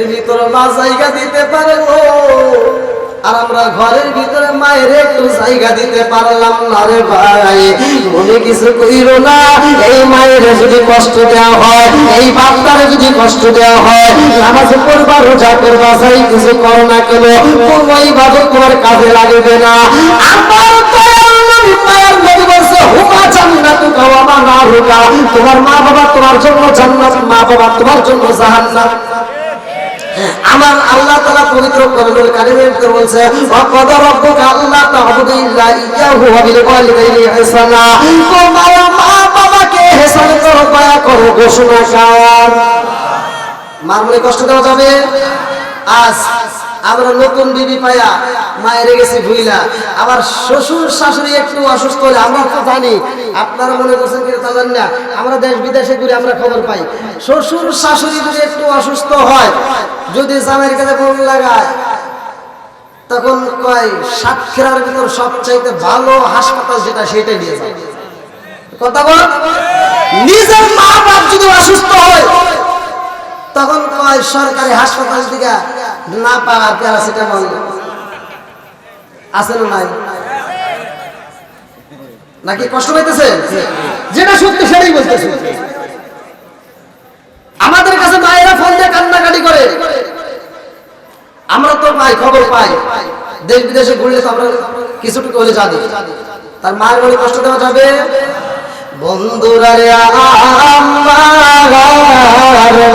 পেটের ভিতরে মা জায়গা দিতে পারল আর আমরা ঘরের ভিতরে মায়ের একটু জায়গা দিতে পারলাম না রে ভাই। মনে কিছু কইর না, এই মায়ের যদি কষ্ট দেওয়া হয়, এই বাপটারে যদি কষ্ট দেওয়া হয়, নামাজ পড়বা রোজা করবা যাই কিছু করো না কেন কোনো ইবাদত তোমার কাজে লাগবে না। আমার তোমার মা বাবা তোমার জন্য জান্নাত, মা বাবা তোমার জন্য জাহান্নাম। আমার আল্লাহ তাআলা পবিত্র কোরআনুল কারীমের ভিতরে বলছে ওয়া কদ রাব্বুকা আল্লা তা'বুদু ইল্লা ইয়াহু ওয়া বিল ওয়ালিদাইনি তোমার মা বাবাকে ইহসান করো, দয়া করো কষ্ট দেওয়া যাবে? আজ আমরা নতুন বিবি পায়া, মায়ের গেছি ভুইলা। আবার শ্বশুর শাশুড়ি একটু অসুস্থ হলে, আমরা তো জানি, আপনারা মনে করছেন কি তা জানি না, আমরা দেশ বিদেশে ঘুরে আমরা খবর পাই। শ্বশুর শাশুড়ি যদি একটু অসুস্থ হয়, যদি জামের কাছে ফোন লাগায়, তখন কয়, সাতক্ষীরার ভিতর সবচাইতে ভালো হাসপাতাল যেটা, সেটাই নিয়ে যায় কথা বল? নিজের মা বাপ যদি অসুস্থ হয় তখন কয়, সরকারি হাসপাতাল থেকে না পাওয়া প্যারাসিটামল। আছে না নাই? নাকি কষ্ট পাইতেছে? যেটা সত্যি সেটাই বলতেছে। আমাদের কাছে মায়েরা ফোন দিয়ে কান্নাকাটি করে। আমরা তো পাই, খবর পাই। দেশ বিদেশে ঘুরলে আমরা কিছুটুকু হলে জানি। তার মায়ের বলে কষ্ট দেওয়া যাবে? বন্ধুরা রে আমার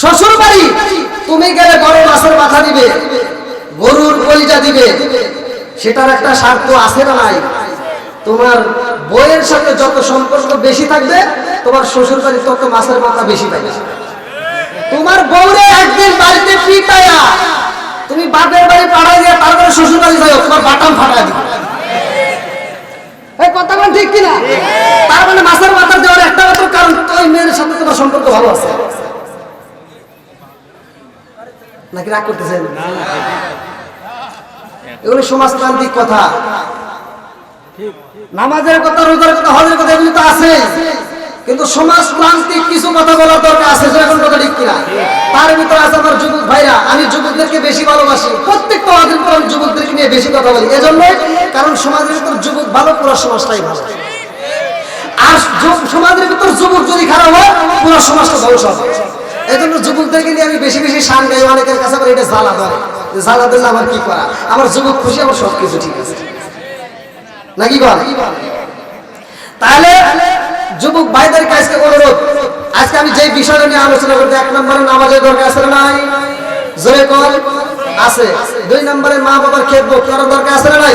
শ্বশুর বাড়ি, তুমি গেলে বড় মাছের মাথা দিবে, গরুর কলিজা দিবে। সেটার একটা স্বার্থ আছে না নাই? তোমার বইয়ের সাথে যত সম্পর্ক বেশি থাকবে, তোমার শ্বশুর বাড়ি তত মাছের মাথা বেশি থাকবে। তোমার বউরে একদিন বাড়িতে পিটায়া তুমি বাপের বাড়ি পাড়ায় দিয়ে তারপরে শ্বশুর বাড়ি যাও তোমার বাটাম ফাটা দিবে। ঠিক কিনা? তার মানে মাছের মাথা দেওয়ার একটা মাত্র কারণ, ওই মেয়ের সাথে তোমার সম্পর্ক ভালো আছে। নাকি রাগ করতেছেন? এগুলো সমাজতান্ত্রিক কথা। নামাজের কথা, রোজার কথা, হজের কথা এগুলি তো আছে। কিন্তু সমাজতান্ত্রিক কিছু কথা বলার দরকার আছে সেরকম কথা ঠিক কিনা? তার ভিতরে আছে আমার যুবক ভাইরা, আমি যুবকদেরকে বেশি ভালোবাসি। প্রত্যেকটা হজের পর আমি যুবকদেরকে নিয়ে বেশি কথা বলি। এজন্য, কারণ সমাজের ভিতর যুবক ভালো, পুরো সমাজটাই ভালো। আর সমাজের ভিতর যুবক যদি খারাপ হয়, পুরো সমাজটা ধ্বংস হবে। এই জন্য যুবকদেরকে নিয়ে আমি বেশি বেশি সান গাই অনেকের কাছে আবার এটা জ্বালা ধরে। জ্বালা দিলে আমার কি করা? আমার যুবক খুশি, আমার সব কিছু ঠিক আছে। নাকি বল? তাহলে যুবক ভাইদের কাছে অনুরোধ, আজকে আমি যে বিষয়টা নিয়ে আলোচনা করতে এক নম্বরে নামাজের দরকার আছে নাই? জোরে কর, আছে। দুই নম্বরে মা বাবার খেদব করার দরকার আছে নাই?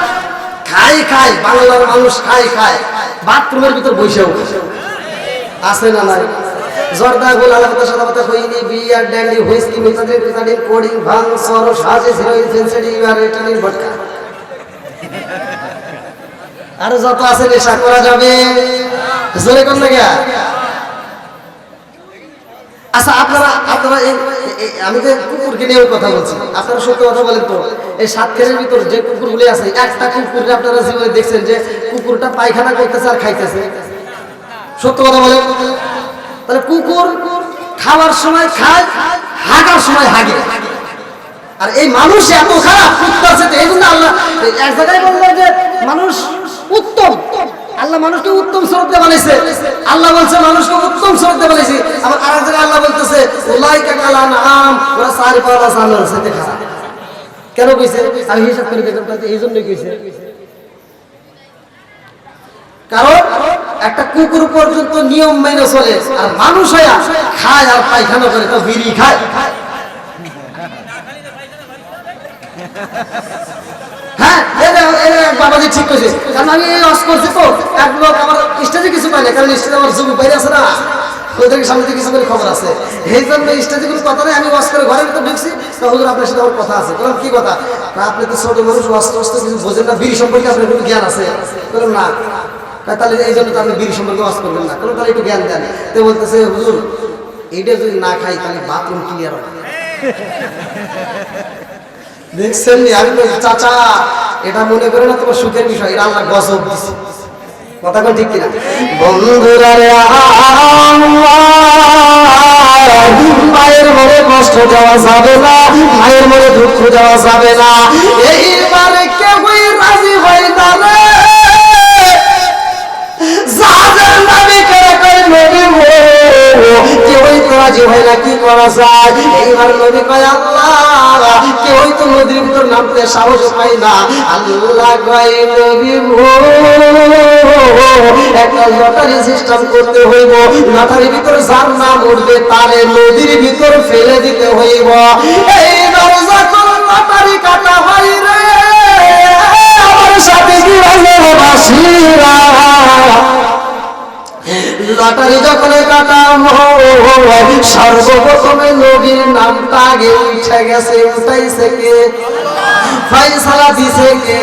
খাই খাই, বাংলার মানুষ খাই খাই। বাথরুমের ভিতর বসেও। আছে না নাই? জর্দা গোল আলাদা সাদা কথা হইনি বিয়ার ড্যান্ডি হুইস্কি মিতাদিন পিতাদিন কোডিং ভাং, সর, সাজে হিরোইন আর এটানি আর যত আছে নেশা করা যাবে। জোরে কোন লাগে আচ্ছা আপনারা আপনারা আমি তো কুকুরকে নিয়েও কথা বলছি, আপনারা সত্য কথা বলেন তো, এই সাতক্ষীরের ভিতর যে কুকুরগুলি আছে, একটা কুকুরকে আপনারা জীবনে দেখছেন যে কুকুরটা পায়খানা করতেছে আর খাইতেছে। সত্য কথা বলেন। তাহলে কুকুর খাওয়ার সময় খায়, হাগার সময় হাগে। আর এই মানুষ এত খারাপ, কুত্তার সাথে এই জন্য আল্লাহ এক জায়গায় বলল যে মানুষ উত্তম। আল্লাহ মানুষকে উত্তম শ্রদ্ধা বানাইছে আল্লাহ বলছে, মানুষকে উত্তম শ্রদ্ধা বানাইছে আবার আরেক জায়গায় আল্লাহ বলতেছে, উলাইকা কালা নাম ওরা সারি পাওয়া জানার সাথে খারাপ কেন কইছে? আমি হিসাব করে দেখলাম এই জন্যই কইছে। কারণ একটা কুকুর পর্যন্ত নিয়ম মেনে চলে, আর মানুষ হইয়া খায় আর পায়খানা করে, তো বিড়ি খায়। হ্যাঁ বাবাজি ঠিক কইছে। আমি এই অস করছি তো, এক লোক আমার স্টেজে কিছু পাই না, কারণ স্টেজে আমার যুগ বাইরে আছে না। ওদেরকে সামনে কিছু করে খবর আছে। এই জন্য স্টেজে কোনো কথা নেই, আমি ওয়াশ করে ঘরের ভিতরে ঢুকছি, তো আপনার সাথে আমার কথা আছে। বললাম, কি কথা? আপনি তো ছোট মানুষ না, বিড়ি সম্পর্কে আপনার কোনো জ্ঞান আছে? বললাম, না। তাহলে এই জন্য তো আপনি সম্পর্কে ওয়াশ করবেন না। কোনো তাহলে একটু জ্ঞান দেন। বলতেছে, হুজুর, এইটা যদি না খাই, তাহলে বাথরুম ক্লিয়ার হবে। দেখছেন? আমি বলছি, চাচা এটা মনে করে না তোমার সুখের বিষয় এটা আল্লাহ গজব দিছে। কথা কোন ঠিক কিনা? বন্ধুরা রে মায়ের মনে কষ্ট দেওয়া যাবে না মায়ের মনে দুঃখ দেওয়া যাবে না। এইবারে কেউই রাজি হয় না রে। যাদের নামে করে করে নবী রাজি হয় না কি করা নদীর ভিতর নামতে সাহস পায় না। নদীর ভিতর ফেলে দিতে হইব। এইবার যখন লটারি কাটা হয় রে। আমার সাথে কি বাসীরা লটারি যখন কাটা সর্বপ্রথমে নবীর নামটা আগে উঠে গেছে উঠাইছে কে? ফয়সালা দিছে কে?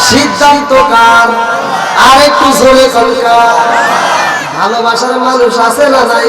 সিদ্ধান্ত কার? আরেকটু ভালোবাসার মানুষ আছে না নাই?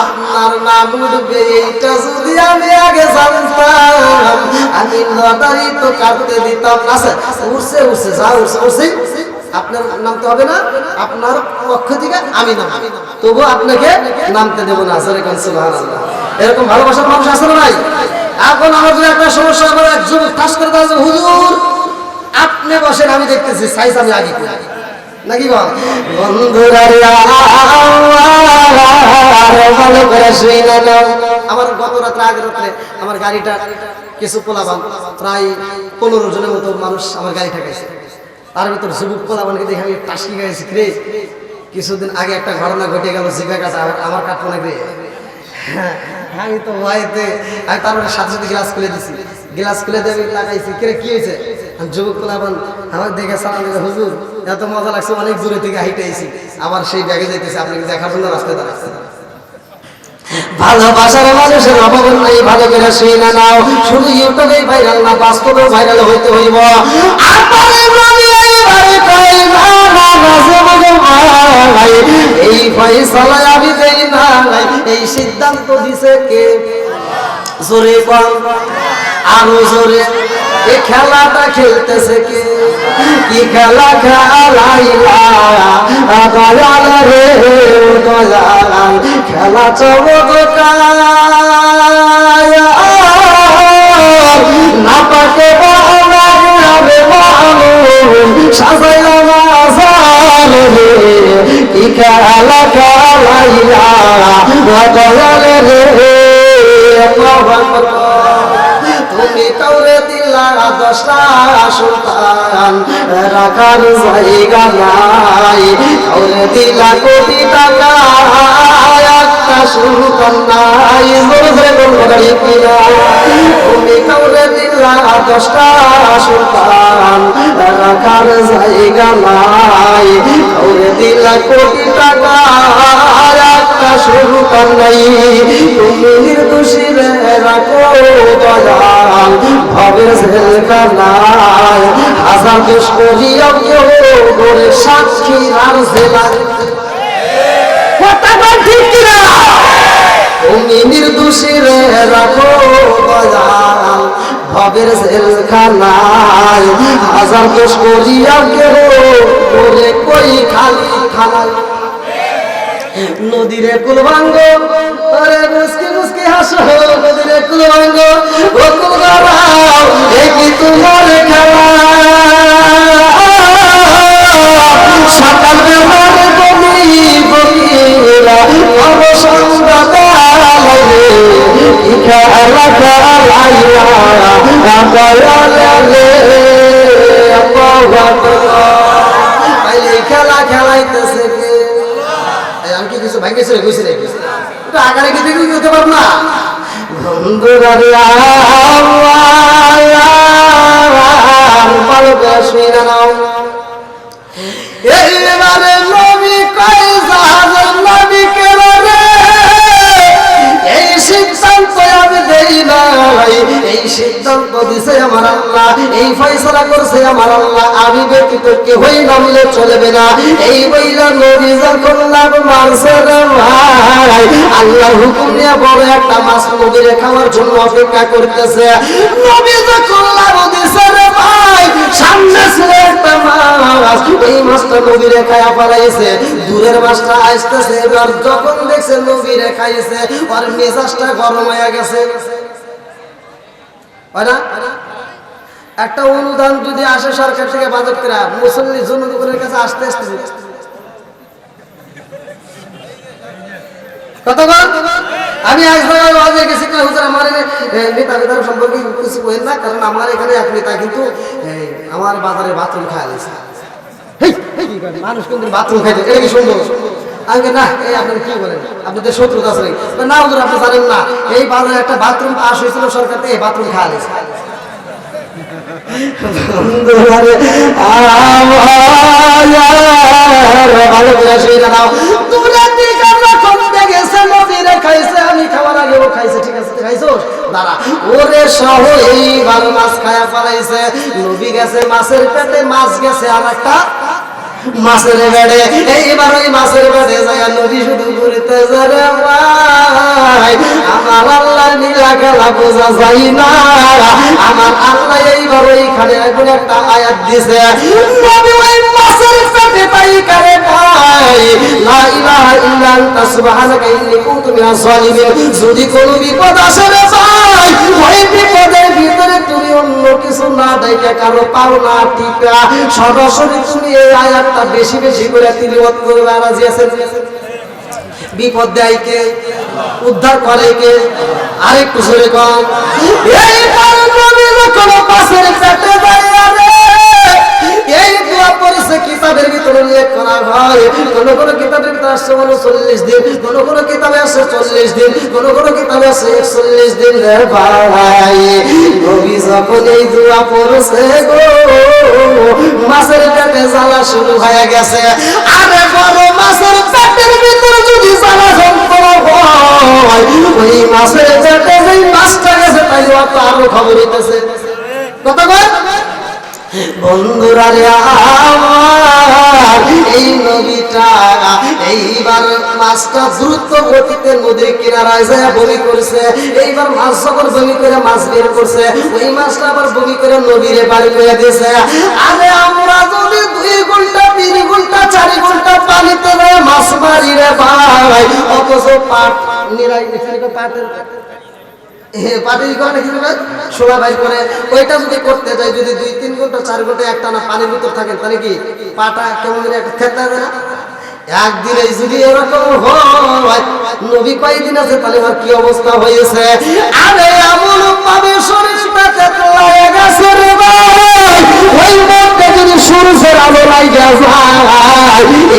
আপনার নাম উঠবে এইটা যদি আমি আগে জানতাম, আমি লটারি তো কাটতে দিতাম। না উঠছে উঠছে যা উঠছে উঠছে আপনার হবে না? আপনার পক্ষ থেকে আমি নাম। তবু আপনাকে নামতে দেবো না এরকম ভালোবাসার মানুষ আছে না এখন একটা সমস্যা আপনি বসেন, আমি দেখতেছি, সাইজ আমি আগে। নাকি বল? বন্ধুরা আমার গত রাত্রে আগের রাত্রে আমার গাড়িটা কিছু পোলাবান প্রায় পনেরো জনের মতো মানুষ আমার গাড়িটা গেছে তার ভিতর যুবক পোলাবানকে দেখে আমি টাসকি গেছি রে কিছুদিন আগে একটা ঘটনা ঘটে গেল জিগা কাটা আমার কাটবো না রে আমি তো ভয়তে আমি তারপরে সাথে সাথে গ্লাস খুলে দিছি গ্লাস খুলে দিয়ে আমি লাগাইছি কিরে কি হয়েছে যুবক পোলাবান আমার দেখে সালাম দিলে, হুজুর, এত মজা লাগছে, অনেক দূরে থেকে হাইটে আইছি। আবার সেই ব্যাগে যাইতেছি আপনাকে দেখার জন্য রাস্তায় দাঁড়াচ্ছে ভালোবাসার মানুষের অভাব নাই, ভালো করে শুই না নাও। শুধু ইউটিউবে ভাইরাল না বাস্তবে ভাইরাল হইতে হইব। এই ফয়সালা আমি দেই না এই সিদ্ধান্ত দিছে কে? জোরে কম আরও জোরে। এই খেলাটা খেলতেছে কে? কি খেলা খেলাইলা? দয়াল রে, দয়াল, খেলা চমৎকার। না পাকে সাজাইলা কি খেলা খেলাইলা? দয়াল রে তুমি কাউরে দিলা দশটা সন্তান রাখার জায়গা নাই। কাউরে দিলা কোটি টাকা সন্তান নাই জোরে জোরে বলব গাড়ি কিনা তুমি কাউরে দিলা দশটা সন্তান রাখার জায়গা নাই। নির্দোষী রাখো হাজার কেউ সাক্ষী আর জেলায় তুমি নির্দোষীর রাখো দয়াল। ভবের জেলখানায় হাজার দোষ করিয়া কেহ বলে কই খালি খানায় নদীরে কুলবাঙ্গ, আরে মুসকি মুসকি হাসো নদীরে কুলবাঙ্গ। ও খেলা খেলাইতেছে আমি কি কিছু ভাঙ্গেছে কইছি রে? আগারে কি দেখি হতে পারব না? বন্ধুরা রে আমার ভালো করে শুই না নাও। এইবারে নবী কয় জাহাজের নবী কেন রে? এই সিদ্ধান্ত আমি দেই নাই। সিদ্ধান্ত দিছে আমার আল্লাহ, এই ফয়সালা করছে আমার আল্লাহ, আমি ব্যতীত কেউই নামলে চলবে না। এই বইলা নবী যখন লাভ মারছে ভাই, আল্লাহর হুকুম নিয়ে বড় একটা মাছ নদীরে খাওয়ার জন্য অপেক্ষা করতেছে। নবী যখন লাভ দিছে রে ভাই, সামনে ছিল একটা মাছ, এই মাছটা নবীরে খায়া পালাইছে দূরের মাছটা আসতেছে, এবার যখন দেখছে নবীরে খাইছে, ওর মেজাজটা গরম হয়ে গেছে। একটা অনুদান যদি আসে সরকার থেকে বাজেট করা, মুসল্লি জনগণের কাছে আসতে আসতে আমি আমার সম্পর্কে কিছু না, কারণ আমার এখানে এক নেতা কিন্তু আমার বাজারে বাথরুম করে? মানুষ কিন্তু বাথরুম খাইতে, এটা কি সুন্দর? বলি, না আছে না হুজুর আপনি জানেন না এই ভালো আগে মাছ খায়া পালাইছে। মাছের পেটে, মাছ গেছে আর একটা মাছের বেড়ে এইবার ওই মাছের বেড়ে যায় নদী শুধু ঘুরতে যারে আমার আল্লাহ খেলা বোঝা না। আমার আল্লাহ এইবার ওইখানে এখন একটা আয়াত দিছে মাছের পেটে তাই করে ভাই যদি কোনো বিপদ আসে ভাই, ওই বিপদের ভিতরে তুমি অন্য কিছু না দেখে কারও পাও না টিকা। সরাসরি তুমি এই আয়াতটা বেশি বেশি করে তিলওয়াত করবে আছেন? বিপদ দেয় কে? উদ্ধার করে কে? আরেকটু জোরে কম কিতাবের ভিতরে কোন কোন কিতাবের ভিতরে আসছে উনচল্লিশ দিন। কোন কোন কিতাবে আসছে চল্লিশ দিন, কোন কোন কিতাবে আসছে একচল্লিশ দিন ভাই, নবী যখন এই দোয়া পড়েছে গো, মাছের পেটে জ্বালা শুরু হয়ে গেছে। আরে বড় মাছের পেটের ভিতরে যদি জ্বালা যন্ত্রণা হয়, ওই মাছের পেটে যেই মাছটা গেছে তাই আরও খবর হইতেছে। কত কয়? বন্ধুরা এই নদীটা এইবার মাছটা দ্রুত গতিতে নদীর কিনারায় যায় বমি করছে। এইবার মাছ যখন বমি করে মাছ বের করছে, ওই মাছটা আবার বমি করে নদীরে বাড়ি করে দিয়েছে। আরে আমরা যদি দুই ঘণ্টা, তিন ঘণ্টা, চারি ঘণ্টা পানিতে মাছ মারি রে ভাই, অথচ পাট নিরাই পাটের কি অবস্থা হয়েছে? আরে ভাই। ওই যদি সূর্যের আলো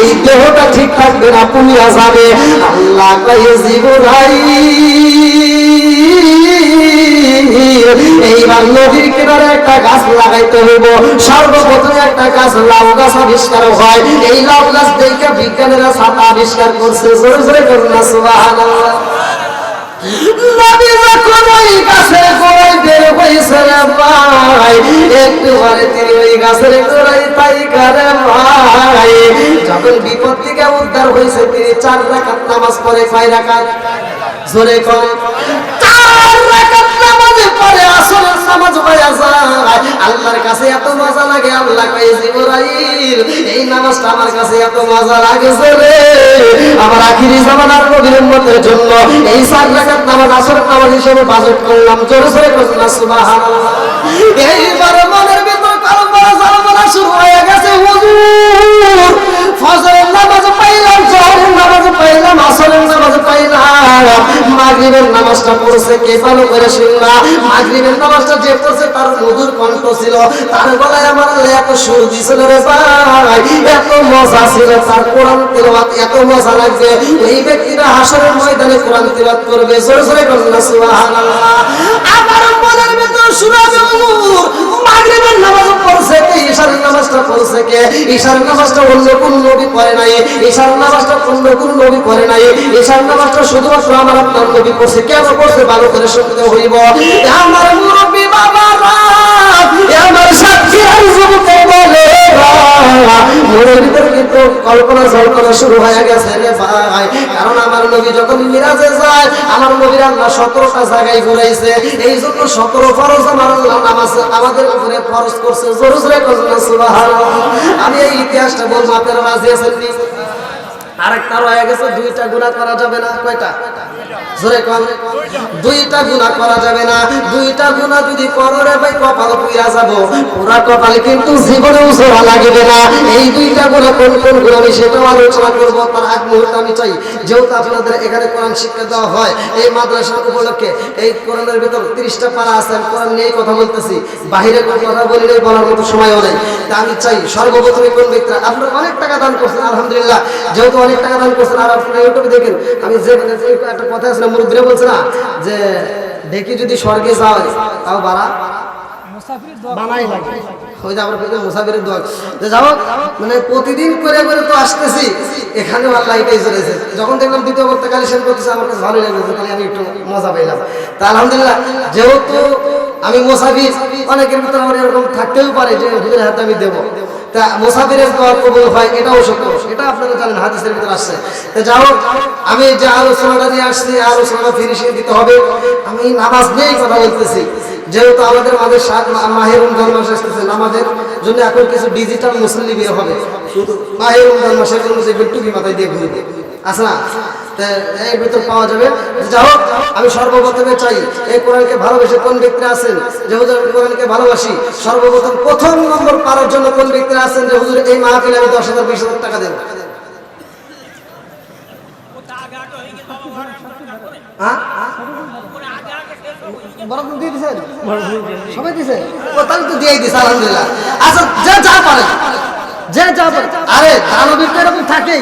এই দেহটা ঠিক থাকবে না পুনিয়া যাবে। আল্লাহ কয়ে জীবনাই এইবার নদীর কিনারে একটা গাছ লাগাইতে হইব। সর্বপ্রথম একটা গাছ, লাউ গাছ আবিষ্কার হয়। এই লাউ গাছ দেখে বিজ্ঞানীরা ছাতা আবিষ্কার করছে। জোরে জোরে করুন না, সুবহানাল্লাহ। যখন ওই বিপদ থেকে উদ্ধার হয়েছে, তিনি চার রাকাত নামাজ পড়ে, কয় রাকাত? জোরে কম আল্লাহর কাছে এত মজা লাগে, আল্লাহ কয়, জিবরাইল, এই নামাজটা আমার কাছে এত মজা লাগছে রে। আমার আখিরি জামানার নবীর উম্মতের জন্য এই চার রাকাত নামাজ আসর নামাজ হিসেবে বাজেট করলাম। জোরে জোরে না, সুবহানাল্লাহ। এইবার মনের ভিতর কলমা জালমা শুরু হয়ে গেছে, হুজুর, ফজরের নামাজ পাইলাম জোহরের নামাজ পাইলাম, আসরের নামাজ পাইলাম। মাগরিবের নামাজটা পড়ছে কে ভালো করে শুনলা মাগরিবের নামাজটা যে পড়ছে তার মধুর কণ্ঠ ছিল। তার গলায় আমার এত সুর দিছিল রে ভাই। এত মজা ছিল তার কোরআন তেলাওয়াত, এত মজা লাগবে। এই ব্যক্তিরা হাসরের ময়দানে কোরআন তেলাওয়াত করবে। জোরে জোরে করুন না সুবহানাল্লাহ। আমার মনের ভিতর শুনাবে নূর। মাগরিবের নামাজ পড়ছে কে? ঈশারের নামাজটা পড়ছে কে? ঈশারের নামাজটা অন্য কোন নবী পড়ে নাই। ঈশারের নামাজটা কল্পনা জল্পনা শুরু হয়ে গেছে রে ভাই। কারণ আমার নবী যখন মিরাজে যায়, আমার নবীর আল্লাহ সতেরোটা জায়গায় ঘুরাইছে। এই জন্য সতেরো ফরজ আমার আল্লাহ নামাজ আমাদের উপরে ফরজ করছে। জোর করুন আমি এই ইতিহাসটা বলব, আপনারা রাজি আছেন কি? আরেকটা রয়ে গেছে দুইটা গুণা করা যাবে না কয়টা জোরে কম দুইটা গুণা করা যাবে না। দুইটা গুণা যদি করো রে ভাই কপাল পুইরা যাব। পুরা কপাল কিন্তু জীবনে উসরা লাগবে না। এই দুইটা গুণা কোন কোন গুণ আমি সেটাও আলোচনা করব। তার আগ মুহূর্তে আমি চাই যেহেতু আপনাদের এখানে কোরআন শিক্ষা দেওয়া হয় এই মাদ্রাসা উপলক্ষে এই কোরআনের ভিতর তিরিশটা পারা আছে আমি কোরআন নিয়েই কথা বলতেছি। বাহিরে কোনো কথা বলি নাই বলার মতো সময়ও নেই। তা আমি চাই সর্বপ্রথমে কোন আপনারা অনেক টাকা দান করছেন আলহামদুলিল্লাহ। যেহেতু অনেক টাকা দান করছেন আর আপনারা ইউটিউবে দেখেন আমি যে যে একটা কথা আছে না মুরব্বীরা বলছে না যে ঢেকি যদি স্বর্গে যায় তাও বাড়া। বানাই লাগে। ওই যে আমরা বলি মুসাফিরের দোয়া। যে যাও মানে প্রতিদিন করে করে তো আসতেছি। এখানেও আল্লাহ এটাই চলেছে যখন দেখলাম দ্বিতীয় বক্তা কালেকশন করতেছে আমার কাছে ভালোই লাগল তাহলে আমি একটু মজা পাইলাম। তা আলহামদুলিল্লাহ যেহেতু আমি মুসাফির অনেকের ভিতরে আমার এরকম থাকতেও পারে যে হুজুরের হাতে আমি দেবো। তা মুসাফিরের দোয়া কবুল হয়, এটাও সত্য। এটা আপনারা জানেন, হাদিসের ভিতরে আসছে তা যাও, আমি যে আলোচনাটা নিয়ে আসছি আলোচনাটা ফিনিশিং দিতে হবে। আমি নামাজ নিয়েই কথা বলতেছি। যেহেতু আমাদের মাঝে সাত মাহের রমজান মাস আসতেছে, নামাজের জন্য এখন কিছু ডিজিটাল মুসল্লি বের হবে। শুধু মাহের রমজান মাসের জন্য যে টুপি মাথায় দিয়ে ঘুরবে। আছে না? এর ভিতর পাওয়া যাবে। যাই হোক আমি সর্বপ্রথমে চাই, এই কোরআনকে ভালোবেসে কোন ব্যক্তিরা আছেন যে হুজুর কোরআনকে ভালোবাসি? সর্বপ্রথম প্রথম নম্বর পাওয়ার জন্য কোন ব্যক্তিরা আছেন যে হুজুর, এই মাহফিলে আমি দশ হাজার, বিশ হাজার টাকা দেব? হ্যাঁ? দিয়েই দিছে, আলহামদুলিল্লাহ। আচ্ছা যে যা পারে, যে যা আরে দানবীর তো এরকম থাকেই।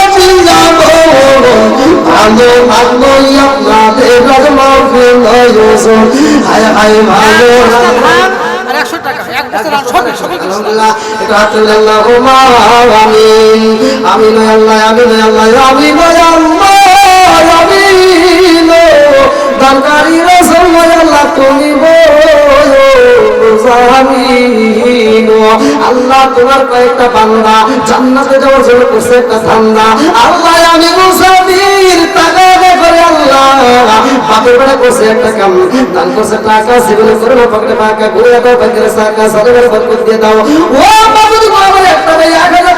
ভালো ভালো আপনাদের নাজমা ফুল আয়োজন হায় হায় ভালো আর একশো টাকা এক বছর আর সবে সবে আলহামদুলিল্লাহ একটু হাত তুলে আল্লাহুম্মা আমিন। আমিন আল্লাহ আমিন আল্লাহ আমিন আল্লাহ আমিন। দরকারি রাসূল আল্লাহ তুমি আল্লাহ তোমার কয়েকটা বান্দা, জান্নাতে যাওয়ার জন্য করছে একটা ধান্দা। আল্লাহ আমি মুসাফির টাকা করে আল্লাহ। বাপের বেড়া করছে একটা কাম, দান করছে টাকা, সেগুলো করে টাকা ঘুরে সালের বরকত দিয়ে দাও। ও বাবুদি বাবার একটা ভাই এক হাজার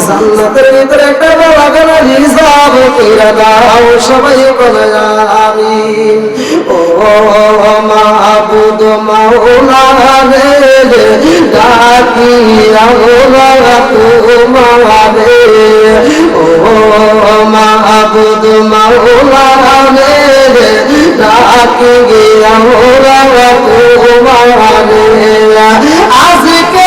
জান্নাতের ভিতরে একটা বাগান হিসাব কইরা দাও সবাই বলে আমিন ও মাহবুদ মাওলা রে ডাকি আমরা তোমারে ও মাহবুদ মাওলা রে ডাকি আমরা তোমারে আজকে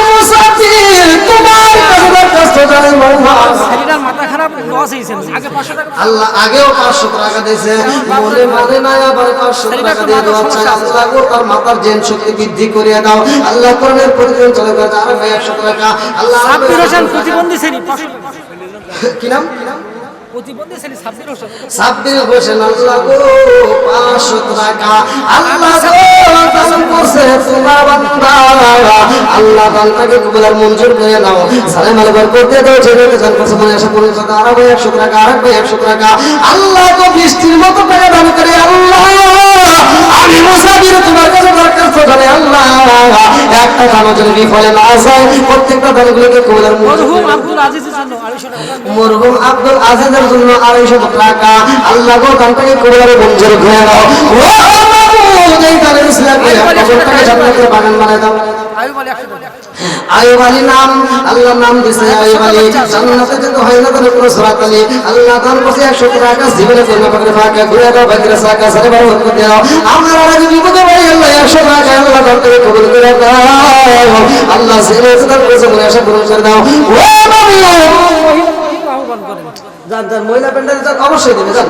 আল্লাহ আগেও পাঁচশো টাকা দিয়েছে। মনে মানে নাই আবার পাঁচশো টাকা দিয়ে দেওয়া চাই আল্লাহ গো তার মাথার জেন শক্তি বৃদ্ধি করিয়ে দাও। আল্লাহ করণের প্রতিদিন চলে গেছে। আর ভাই একশো টাকা। আল্লাহ আর ভাই সাব্বির হোসেন 100 টাকা। প্রতিবন্ধী শ্রেণি কি নাম? প্রতিবন্ধী শ্রেণি সাব্বির হোসেন সাব্বির হোসেন আল্লাহ গো পাঁচশো টাকা। আল্লাহ গো দান করছে তোমার বান্দা আল্লাহ দানটাকে কবুলার মঞ্জুর করে নাও। সালাম আলাইকুম করতে দাও ছেলেকে দান করছে মনে আসা পূরণ করতে আর ভাই একশো টাকা আর ভাই একশো টাকা। আল্লাহ গো বৃষ্টির মতো টাকা দান করে আল্লাহ। আমি মুসাফির তোমার কাছে দরখাস্ত করে আল্লাহ। একটা দানও যেন বিফলে না যায় প্রত্যেকটা দানগুলোকে কবুলার মঞ্জুর মরহুম আব্দুল আজিজের জন্য আড়াইশো টাকা। মরহুম আব্দুল আজিজের জন্য আড়াইশো টাকা আল্লাহ গো মঞ্জুর করে দাও ও মাবুদ এই দানের ইসলামকে কবরটাকে জান্নাতের বাগান বানায় দাও আয়ুব আলী একশো টাকা আয়ুব আলী নাম আল্লাহ নাম দিছে আয়ুব আলী জান্নাতে যেতে হয় না তাহলে কোনো সুরাত আলী আল্লাহ দান করছে একশো টাকা জীবনে কোনো পাকড়ে ফাঁকা ঘুরে দাও বাকিরা সাকা সারে বারো ভোট করতে দাও আমার আগে বিপদে ভাই আল্লাহ একশো টাকা আল্লাহ দান করে কবুল করে দাও আল্লাহ সেরে দান করেছে মনে আশা পূরণ করে দাও ও নবী আহ্বান করেন যান যান, মহিলা প্যান্ডেলে যান, অবশ্যই দেবে, যান।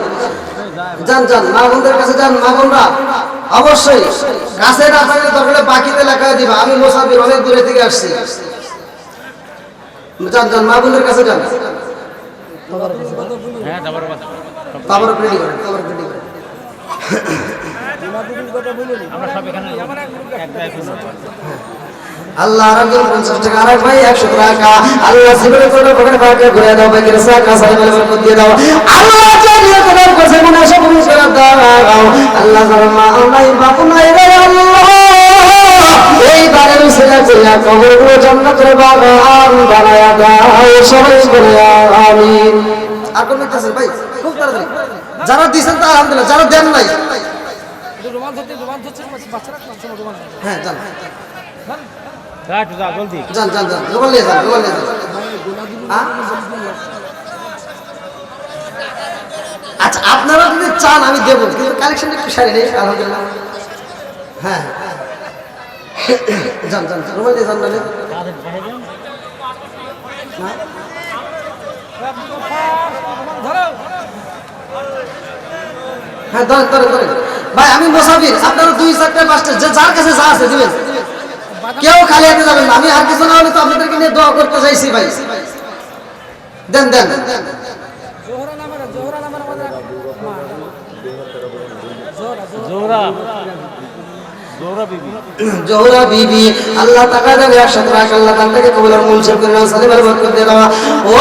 যান যান, মা বোনদের কাছে যান, মা বোনরা, অবশ্যই। কাছে না থাকলে দরকারে বাকিতে লেখা দিবা। আমি মোসাফির, অনেক দূরে থেকে আসছি। যান যান, মা বোনদের কাছে যান। তারপর রেডি করেন আল্লাহ রাব্বুল পঞ্চাশ টাকা আরেক ভাই একশো টাকা। আল্লাহ সিবিরে করে পকেটে পাকে ঘুরে দাও ভাই কিরসা কাসারে বলে বরকত দিয়ে দাও। আল্লাহ জানিয়ে তোমার কাছে মনে আশা পূরণ করে দাও। আল্লাহ যারা মা নাই বাপু নাই রে আল্লাহ। এই বারের ছেলে কবরগুলো জান্নাতের বাগান বানায়া দাও সবাই করে আমিন। আর কোন আছে ভাই খুব তাড়াতাড়ি। যারা দিয়েছেন তা আলহামদুলিল্লাহ যারা দেন নাই। রোমান ধরতে রোমান ধরছে বাচ্চারা বাচ্চারা রোমান হ্যাঁ হ্যাঁ? আচ্ছা আপনারা যদি চান, আমি দেবো, কিন্তু কালেকশন একটু সারি নেই আলহামদুলিল্লাহ। হ্যাঁ যান যান হ্যাঁ? হ্যাঁ ধরেন ধরেন ধরেন। ভাই, আমি মোসাফির, আপনারা দুই, চারটা, পাঁচটা, যে যার কাছে যা আছে, দিবেন। কেউ খালি হাতে যাবেন আমি আর কিছু না হলে তো আপনাদেরকে নিয়ে দোয়া করতে চাইছি ভাই। দেন দেন। আল্লাহ ও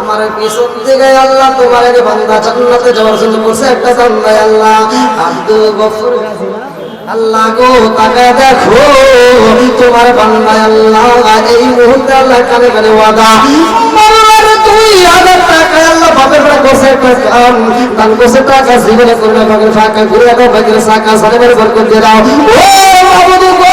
আমার আল্লাহ তোমার একটা আল্লাহ আব্দুল গফুর? আল্লাহ গো তাকে দেখো তোমার বান্দা আল্লাহ, এই মুহূর্তে আল্লাহ কানে কানে ওয়াদা। দুই হাজার টাকা আল্লাহ বাপের বেড়া করছে একটা কাম দান করছে টাকা জীবনে করবে বাগের ফাঁকা ঘুরে দাও দিয়ে দাও। ও গো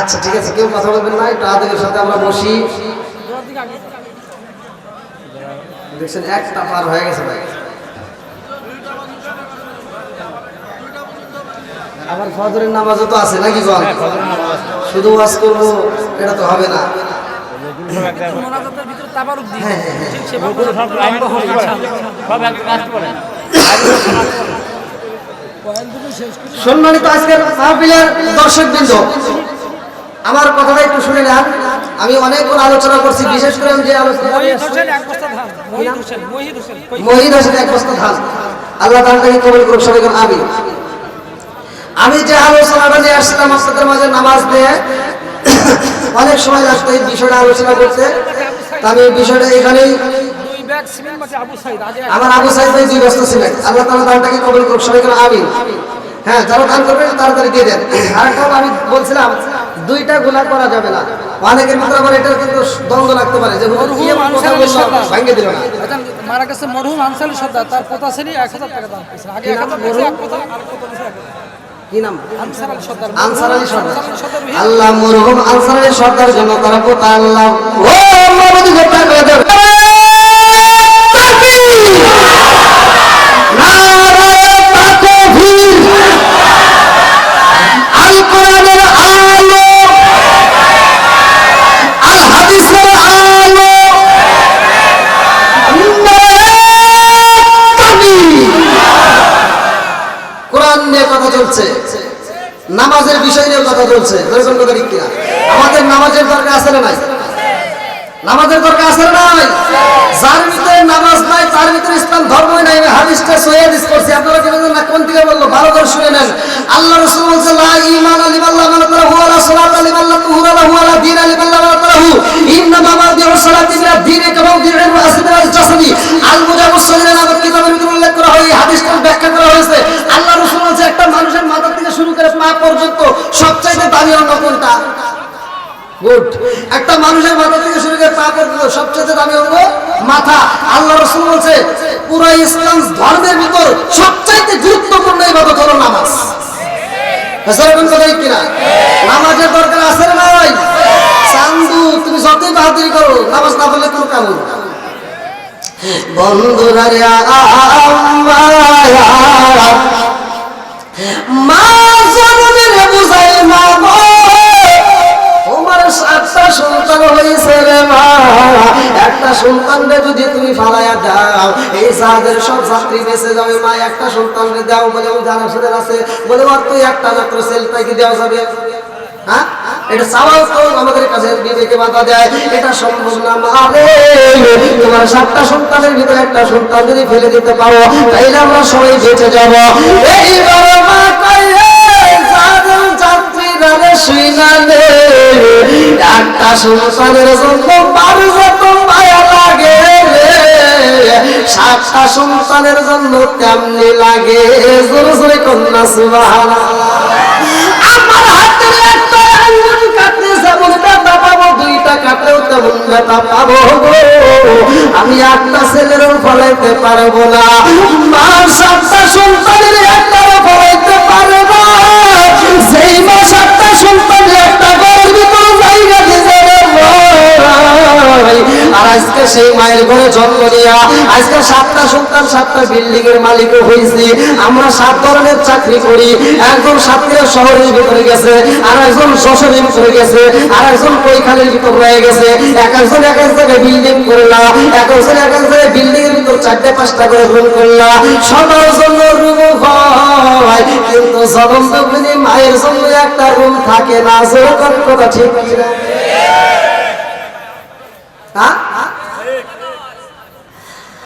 আচ্ছা ঠিক আছে কেউ কথা বলবেন না একটু আদেকের সাথে আমরা বসি। দেখছেন একটা পার হয়ে গেছে ভাই। আবার ফজরের নামাজও তো আছে নাকি বল শুধু ওয়াজ করব এটা তো হবে না। হ্যাঁ, হ্যাঁ, হ্যাঁ। সম্মানিত আজকের মাহফিলের দর্শক বৃন্দ আমার কথাটা একটু শুনে নেন। আমি অনেকক্ষণ আলোচনা করছি বিশেষ করে আমি যে আলোচনা মহিদ হোসেন এক বস্তা ধান। আল্লাহ কবুল করুক সবাই আমিন। আমি যে আলোচনাটা নিয়ে আসছিলাম আপনাদের মাঝে নামাজ দিয়ে অনেক সময় লাগতো এই বিষয়টা আলোচনা করতে। আমি এই বিষয়টা এখানেই আমার আবু সাইদ ভাই দুই ব্যস্ত ছিলেন আল্লাহ তাআলা দানটাকে কবুল করুক সবাই আমি হ্যাঁ যারা দান করবেন তাড়াতাড়ি দিয়ে দেন। আরেকটা আমি বলছিলাম দুইটা গুণা করা যাবে না অনেকের ভিতরে আবার এটা কিন্তু দ্বন্দ্ব লাগতে পারে যে কথা ভাঙ্গে দিল না মারা গেছে মরহুম আনসারি সর্দার তার পোতা শ্রেণি এক হাজার টাকা দাম পেয়েছে আগে কি নাম? হাজার পেয়েছে মরহুম? এক পোতা আর পোতা দিয়েছে এক হাজার। কি নাম আনসার আলী সর্দার আনসার আলী সর্দার আনসার আলী সর্দার রহিম। আল্লাহ মরহুম আনসার আলী সর্দার জন্য তারা পোতা আল্লাহ ও মরহুম চলছে আমাদের নামাজের দরকার আছে না নাই? নামাজের দরকার আছে না নাই? যার ভিতরে নামাজ নাই, তার ভিতরে ইসলাম ধর্মই নাই। হাদিসটা সহিহ করছি আপনারা কি না? কোন দিকে বলল? ভালো করে শুনে নেন। আল্লাহ রাসূল বলছে, লা ঈমান লিল্লাহি মান তারাহু ওয়া লা সালাতা লিল্লাহি তুহুরা লাহু ওয়া লা দীনা লিল্লাহি মান তারাহু ইন্নামা মাদিউ সালাতি মিনা দীনে কামা দীনের আসিদা জাসাদি আল মুজাবুস সহিহ নামক কিতাবের ভিতরে উল্লেখ করা হয়, এই হাদিসটার ব্যাখ্যা করা হয়েছে। আল্লাহ রাসূল বলছে, একটা মানুষের মাথা থেকে শুরু পা পর্যন্ত সবচাইতে দামি অঙ্গ কোনটা একটা মানুষের মাথা থেকে শুরু করে পা পর্যন্ত সবচেয়ে দামি অঙ্গ মাথা আল্লাহ রসুল বলছে পুরো ইসলাম ধর্মের ভিতর সবচাইতে গুরুত্বপূর্ণ যতই বাহাদুরি করো নামাজ বন্ধুরা সন্তান হয়েছে রে একটা সন্তানরে যদি তুমি ফালাইয়া দাও, এই সাহায্যের সব ছাত্রী বেঁচে যাবে মা। একটা সন্তানরে দাও বলে আমি জানা সুদের আছে। বলে ওর তুই একটা মাত্র সেলটাকে দেওয়া যাবে? হ্যাঁ? সাতটা সন্তানের ভিতরে একটা সন্তান যদি ফেলে দিতে পারো, তাইলে আমরা সবাই বেঁচে যাব। এইবার শুইনা নে জন্য মায়া লাগে সাতটা সন্তানের জন্য লাগে। জোরে জোরে কন্যা আমি একটা ছেলেরও ফলাইতে পারব না। মা সাতটা সন্তানের একটারও ফলাইতে না। সেই মা সন্তানের আজকে সেই মায়ের ঘরে জন্ম দিয়া আজকে সাতটা সন্তান, সাতটা বিল্ডিং এর মালিক হয়েছি আমরা সাত ধরনের চাকরি করি। একজন সাতক্ষীরা শহরের ভিতরে গেছে আর একজন যশোরের ভিতরে গেছে আর একজন কৈখালের ভিতর রয়ে গেছে। এক একজন এক এক জায়গায় বিল্ডিং করলা, এক একজন এক এক জায়গায় বিল্ডিং এর ভিতর চারটে পাঁচটা করে রুম করলা। সবার জন্য রুম হয়, কিন্তু জনম মায়ের জন্য একটা রুম থাকে না। যেরকম কথা ঠিক আছে